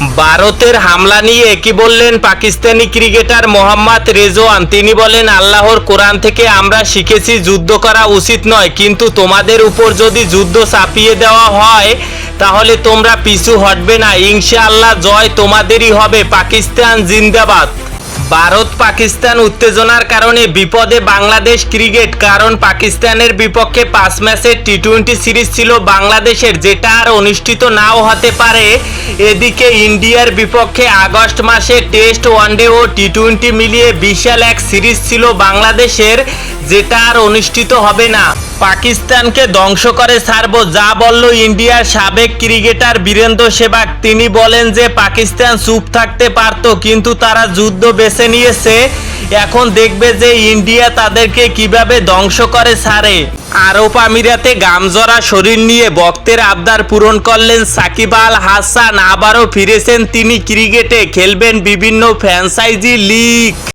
ভারতের হামলা নিয়ে কি বললেন পাকিস্তানি ক্রিকেটার মোহাম্মদ রেজওয়ান? তিনি বলেন, আল্লাহর কোরআন থেকে আমরা শিখেছি যুদ্ধ করা উচিত নয়, কিন্তু তোমাদের উপর যদি যুদ্ধ চাপিয়ে দেওয়া হয়, তাহলে তোমরা পিছু হটবে না। ইনশাআল্লাহ জয় তোমাদেরই হবে। পাকিস্তান জিন্দাবাদ। ভারত পাকিস্তান উত্তেজনার কারণে বিপদে বাংলাদেশ ক্রিকেট, কারণ পাকিস্তানের বিপক্ষে পাঁচ ম্যাচের টি টোয়েন্টি সিরিজ ছিল বাংলাদেশের, যেটা আর অনুষ্ঠিত নাও হতে পারে। এদিকে ইন্ডিয়ার বিপক্ষে আগস্ট মাসে টেস্ট ওয়ানডে ও টি টোয়েন্টি মিলিয়ে বিশাল এক সিরিজ ছিল বাংলাদেশের। যেটা আর অনুষ্ঠিত হবে না। পাকিস্তানকে ধ্বংস করে ছাড়বো, যা বলল ইন্ডিয়ার সাবেক ক্রিকেটার বীরেন্দ্র সেবাগ। তিনি বলেন যে, পাকিস্তান চুপ থাকতে পারতো, কিন্তু তারা যুদ্ধ বেছে নিয়েছে। এখন দেখবে যে, ইন্ডিয়া তাদেরকে কীভাবে ধ্বংস করে ছাড়ে। আরব আমিরাতে গামজরা শরীর নিয়ে ভক্তের আবদার পূরণ করলেন সাকিব আল হাসান। আবারও ফিরেছেন তিনি ক্রিকেটে, খেলবেন বিভিন্ন ফ্র্যাঞ্চাইজি লিগ।